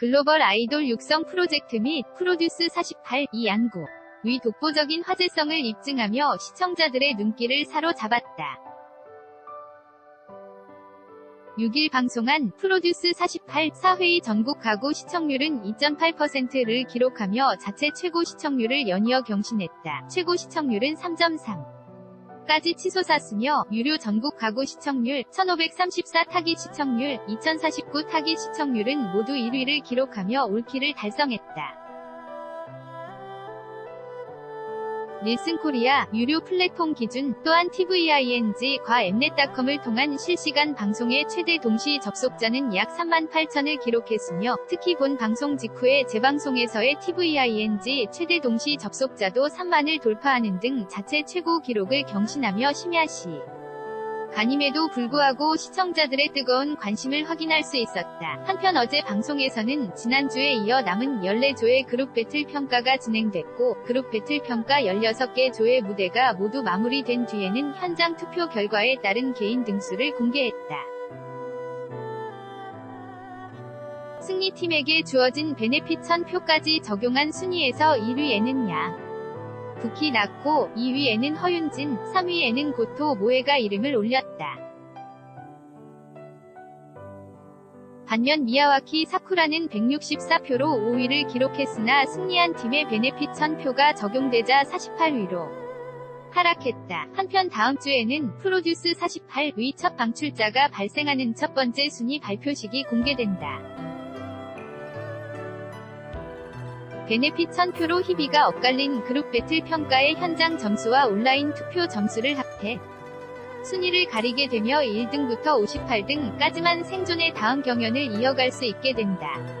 글로벌 아이돌 육성 프로젝트 및 프로듀스 48 이 양구 위 독보적인 화제성을 입증하며 시청자들의 눈길을 사로잡았다. 6일 방송한 프로듀스 48 4회의 전국 가구 시청률은 2.8%를 기록하며 자체 최고 시청률을 연이어 경신했다. 최고 시청률은 3.3. 까지 치솟았으며 유료 전국 가구 시청률 1534 타깃 시청률 2049 타깃 시청률은 모두 1위를 기록하며 올킬을 달성했다. 닐슨 코리아 유료 플랫폼 기준 또한 TVING과 엠넷닷컴을 통한 실시간 방송의 최대 동시 접속자는 약 3만 8천을 기록했으며 특히 본 방송 직후에 재방송에서의 TVING 최대 동시 접속자도 3만을 돌파하는 등 자체 최고 기록을 경신하며 심야시 간임에도 불구하고 시청자들의 뜨거운 관심을 확인할 수 있었다. 한편 어제 방송에서는 지난주에 이어 남은 14조의 그룹 배틀 평가가 진행됐고 그룹 배틀 평가 16개 조의 무대가 모두 마무리된 뒤에는 현장 투표 결과에 따른 개인 등수를 공개했다. 승리팀에게 주어진 베네핏 1000표까지 적용한 순위에서 1위에는 양. 부키 낙고 2위에는 허윤진, 3위에는 고토 모에가 이름을 올렸다. 반면 미야와키 사쿠라는 164표로 5위를 기록했으나 승리한 팀의 베네핏 1000표가 적용되자 48위로 하락했다. 한편 다음 주에는 프로듀스 48위 첫 방출자가 발생하는 첫 번째 순위 발표식이 공개된다. 베네핏 1000표로 희비가 엇갈린 그룹 배틀 평가의 현장 점수와 온라인 투표 점수를 합해 순위를 가리게 되며 1등부터 58등까지만 생존의 다음 경연을 이어갈 수 있게 된다.